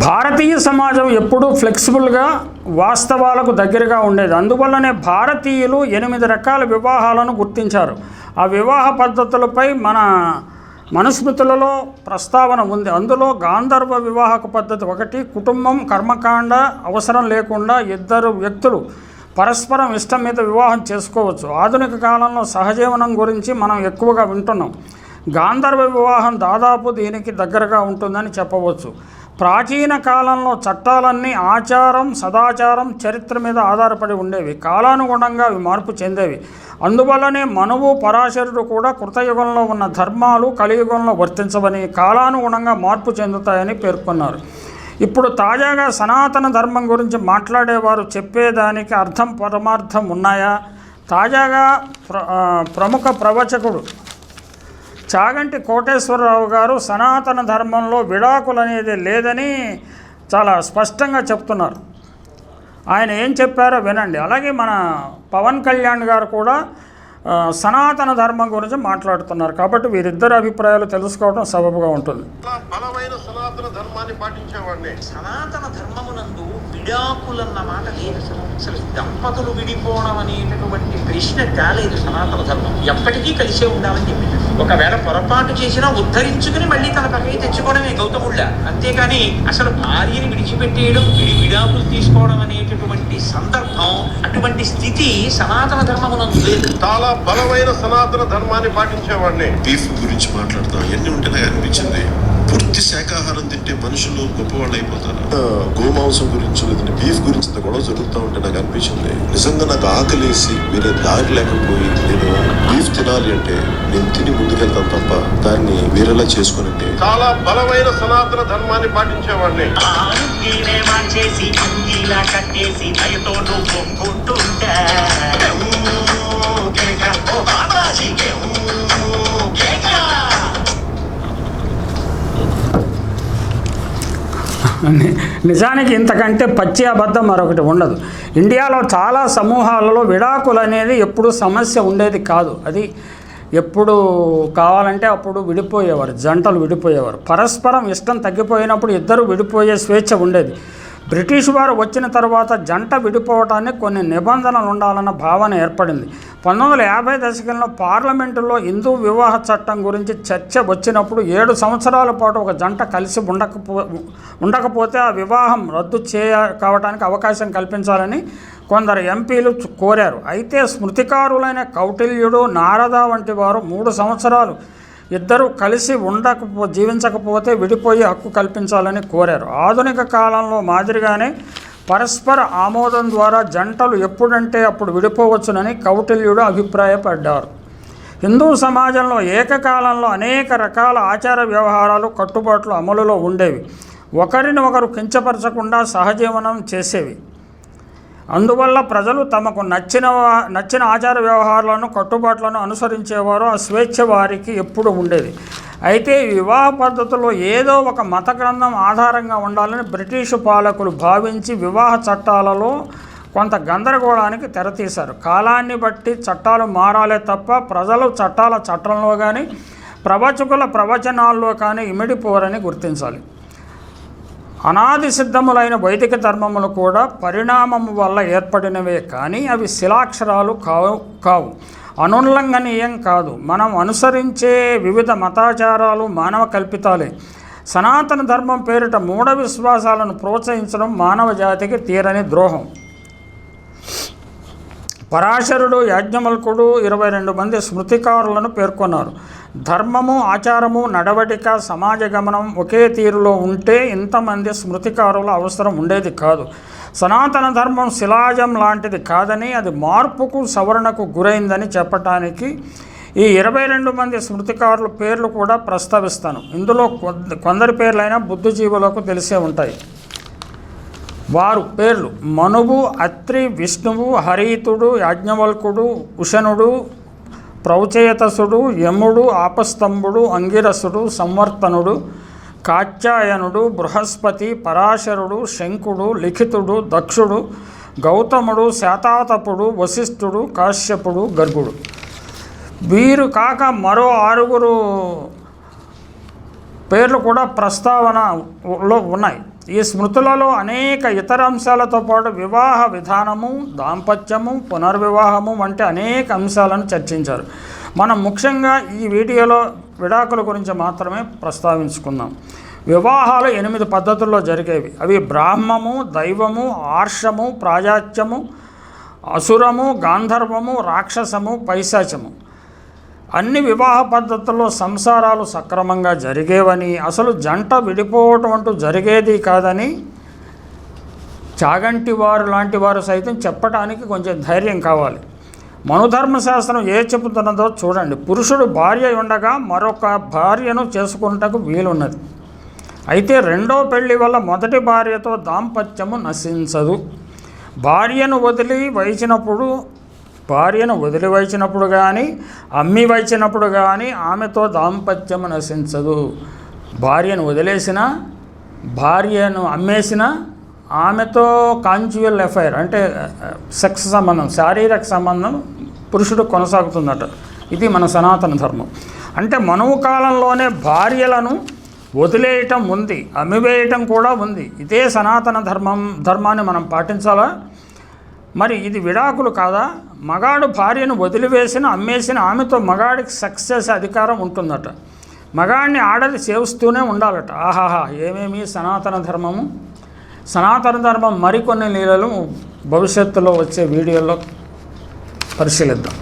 భారతీయ సమాజం ఎప్పుడూ ఫ్లెక్సిబుల్గా వాస్తవాలకు దగ్గరగా ఉండేది. అందువల్లనే భారతీయులు ఎనిమిది రకాల వివాహాలను గుర్తించారు. ఆ వివాహ పద్ధతులపై మన మనుస్మృతులలో ప్రస్తావన ఉంది. అందులో గాంధర్వ వివాహక పద్ధతి ఒకటి కుటుంబం కర్మకాండ అవసరం లేకుండా ఇద్దరు వ్యక్తులు పరస్పరం ఇష్టం మీద వివాహం చేసుకోవచ్చు. ఆధునిక కాలంలో సహజీవనం గురించి మనం ఎక్కువగా వింటున్నాం. గాంధర్వ వివాహం దాదాపు దీనికి దగ్గరగా ఉంటుందని చెప్పవచ్చు. ప్రాచీన కాలంలో చట్టాలన్నీ ఆచారం సదాచారం చరిత్ర మీద ఆధారపడి ఉండేవి. కాలానుగుణంగా అవి మార్పు చెందేవి. అందువల్లనే మనువు పరాశరుడు కూడా కృతయుగంలో ఉన్న ధర్మాలు కలియుగంలో వర్తించవని కాలానుగుణంగా మార్పు చెందుతాయని పేర్కొన్నారు. ఇప్పుడు తాజాగా సనాతన ధర్మం గురించి మాట్లాడేవారు చెప్పేదానికి అర్థం పరమార్థం ఉన్నాయా? తాజాగా ప్ర ప్రముఖ ప్రవచకుడు చాగంటి కోటేశ్వరరావు గారు సనాతన ధర్మంలో విడాకులు అనేది లేదని చాలా స్పష్టంగా చెప్తున్నారు. ఆయన ఏం చెప్పారో వినండి. అలాగే మన పవన్ కళ్యాణ్ గారు కూడా సనాతన ధర్మం గురించి మాట్లాడుతున్నారు. కాబట్టి వీరిద్దరి అభిప్రాయాలు తెలుసుకోవడం సబబుగా ఉంటుంది. బలమైన సనాతన ధర్మాన్ని పాటించేవాడిని. సనాతన ధర్మమునందు విడాకులన్న మాట లేదు అసలు? దంపతులు విడిపోవడం అనేటటువంటి ప్రశ్న కాలేదు సనాతన ధర్మం. ఎప్పటికీ కలిసే ఉండాలని చెప్పింది ఒకవేళ పొరపాటు చేసినా ఉద్ధరించుకుని మళ్ళీ తన పక్కకి తెచ్చుకోవడమే గౌతముళ్ళ. అంతేగాని అసలు భార్యని విడిచిపెట్టేయడం విడి విడాకులు తీసుకోవడం అనేటటువంటి సందర్భం అటువంటి స్థితి సనాతన ధర్మమునందు లేదు. చాలా బలమైన సనాతన ధర్మాన్ని పాటించేవాడిని బీఫ్ గురించి మాట్లాడతాం ఎన్ని ఉంటే నాకు అనిపించింది పూర్తి శాకాహారం తింటే మనుషులు గొప్పవాళ్ళు అయిపోతారు గోమాంసం గురించి లేదంటే బీఫ్ గురించి ఇంత గొడవ జరుగుతూ ఉంటే నాకు అనిపించింది నిజంగా నాకు ఆకలేసి వేరే దారి లేకపోయి నేను బీఫ్ తినాలి అంటే నేను తిని ముందుకెళ్తాను తప్ప దాన్ని వేరేలా చేసుకుని చాలా బలమైన సనాతన ధర్మాన్ని పాటించేవాడిని నిజానికి ఇంతకంటే పచ్చి అబద్ధం మరొకటి ఉండదు. ఇండియాలో చాలా సమూహాలలో విడాకులు అనేది ఎప్పుడు సమస్య ఉండేది కాదు. అది ఎప్పుడు కావాలంటే అప్పుడు విడిపోయేవారు జంటలు విడిపోయేవారు. పరస్పరం ఇష్టం తగ్గిపోయినప్పుడు ఇద్దరు విడిపోయే స్వేచ్ఛ ఉండేది. బ్రిటిష్ వారు వచ్చిన తర్వాత జంట విడిపోవటానికి కొన్ని నిబంధనలు ఉండాలన్న భావన ఏర్పడింది. పంతొమ్మిది వందల యాభై దశకంలో పార్లమెంటులో హిందూ వివాహ చట్టం గురించి చర్చ వచ్చినప్పుడు ఏడు సంవత్సరాల పాటు ఒక జంట కలిసి ఉండకపో ఉండకపోతే ఆ వివాహం రద్దు చేయ కావడానికి అవకాశం కల్పించాలని కొందరు ఎంపీలు కోరారు. అయితే స్మృతికారులైన కౌటిల్యుడు నారద వంటి వారు మూడు సంవత్సరాలు ఇద్దరు కలిసి ఉండకపో జీవించకపోతే విడిపోయి హక్కు కల్పించాలని కోరారు. ఆధునిక కాలంలో మాదిరిగానే పరస్పర ఆమోదం ద్వారా జంటలు ఎప్పుడంటే అప్పుడు విడిపోవచ్చునని కౌటిల్యుడు అభిప్రాయపడ్డారు. హిందూ సమాజంలో ఏకకాలంలో అనేక రకాల ఆచార వ్యవహారాలు కట్టుబాట్లు అమలులో ఉండేవి. ఒకరిని ఒకరు కించపరచకుండా సహజీవనం చేసేవి. అందువల్ల ప్రజలు తమకు నచ్చిన నచ్చిన ఆచార వ్యవహారాలను కట్టుబాట్లను అనుసరించేవారు ఆ స్వేచ్ఛ వారికి ఎప్పుడు ఉండేది. అయితే వివాహ పద్ధతిలో ఏదో ఒక మత గ్రంథం ఆధారంగా ఉండాలని బ్రిటిషు పాలకులు భావించి వివాహ చట్టాలలో కొంత గందరగోళానికి తెరతీశారు. కాలాన్ని బట్టి చట్టాలు మారాలే తప్ప ప్రజలు చట్టాల చట్టంలో కానీ ప్రవచకుల ప్రవచనాల్లో కానీ ఇమిడిపోరని గుర్తించాలి. అనాది సిద్ధములైన వైదిక ధర్మములు కూడా పరిణామము వల్ల ఏర్పడినవే కానీ అవి శిలాక్షరాలు కావు కావు. అనుల్లంఘనీయం కాదు. మనం అనుసరించే వివిధ మతాచారాలు మానవ కల్పితాలే. సనాతన ధర్మం పేరిట మూఢ విశ్వాసాలను ప్రోత్సహించడం మానవ జాతికి తీరని ద్రోహం. పరాశరుడు యాజ్ఞమల్కుడు ఇరవై రెండు మంది స్మృతికారులను పేర్కొన్నారు. ధర్మము ఆచారము నడవడిక సమాజ గమనం ఒకే తీరులో ఉంటే ఇంతమంది స్మృతికారుల అవసరం ఉండేది కాదు. సనాతన ధర్మం శిలాజం లాంటిది కాదని అది మార్పుకు సవరణకు గురైందని చెప్పటానికి ఈ ఇరవై రెండు మంది స్మృతికారుల పేర్లు కూడా ప్రస్తావిస్తాను. ఇందులో కొందరి పేర్లైనా బుద్ధిజీవులకు తెలిసే ఉంటాయి. వారు పేర్లు మనువు అత్రి విష్ణువు హరీతుడు యాజ్ఞవల్కుడు ఉషనుడు ప్రౌచేతసుడు యముడు ఆపస్తంభుడు అంగిరసుడు సంవర్తనుడు కాత్యాయనుడు బృహస్పతి పరాశరుడు శంకుడు లిఖితుడు దక్షుడు గౌతముడు శాతాతపుడు వశిష్ఠుడు కాశ్యపుడు గర్గుడు. వీరు కాక మరో ఆరుగురు పేర్లు కూడా ప్రస్తావనలో ఉన్నాయి. ఈ స్మృతులలో అనేక ఇతర అంశాలతో పాటు వివాహ విధానము దాంపత్యము పునర్వివాహము వంటి అనేక అంశాలను చర్చించారు. మనం ముఖ్యంగా ఈ వీడియోలో విడాకుల గురించి మాత్రమే ప్రస్తావించుకుందాం. వివాహాలు ఎనిమిది పద్ధతుల్లో జరిగేవి. అవి బ్రాహ్మము దైవము ఆర్షము ప్రాజాత్యము అసురము గాంధర్వము రాక్షసము పైశాచము అన్ని వివాహ పద్ధతుల్లో సంసారాలు సక్రమంగా జరిగేవని అసలు జంట విడిపోవటం అంటూ జరిగేది కాదని చాగంటి వారు లాంటి వారు సైతం చెప్పడానికి కొంచెం ధైర్యం కావాలి. మనుధర్మశాస్త్రం ఏ చెబుతున్నదో చూడండి. పురుషుడు భార్య ఉండగా మరొక భార్యను చేసుకుంటకు వీలున్నది. అయితే రెండో పెళ్ళి వల్ల మొదటి భార్యతో దాంపత్యము నశించదు. భార్యను వదిలి వహించినప్పుడు భార్యను వదిలివచ్చినప్పుడు కానీ అమ్మి వచ్చినప్పుడు కానీ ఆమెతో దాంపత్యము నశించదు. భార్యను వదిలేసిన భార్యను అమ్మేసిన ఆమెతో కాంచువల్ ఎఫైర్ అంటే సెక్స్ సంబంధం శారీరక సంబంధం పురుషుడు కొనసాగుతుందట. ఇది మన సనాతన ధర్మం. అంటే మనవు కాలంలోనే భార్యలను వదిలేయటం ఉంది అమ్మివేయటం కూడా ఉంది. ఇదే సనాతన ధర్మం ధర్మాన్ని మనం పాటించాలా? మరి ఇది విడాకులు కాదా? మగాడు భార్యను వదిలివేసిన అమ్మేసిన ఆమెతో మగాడికి సక్సెస్ అధికారం ఉంటుందట. మగాడిని ఆడది సేవిస్తూనే ఉండాలట. ఆహాహా ఏమేమి సనాతన ధర్మము? సనాతన ధర్మం మరికొన్ని నీళ్ళలు భవిష్యత్తులో వచ్చే వీడియోలో పరిశీలిద్దాం.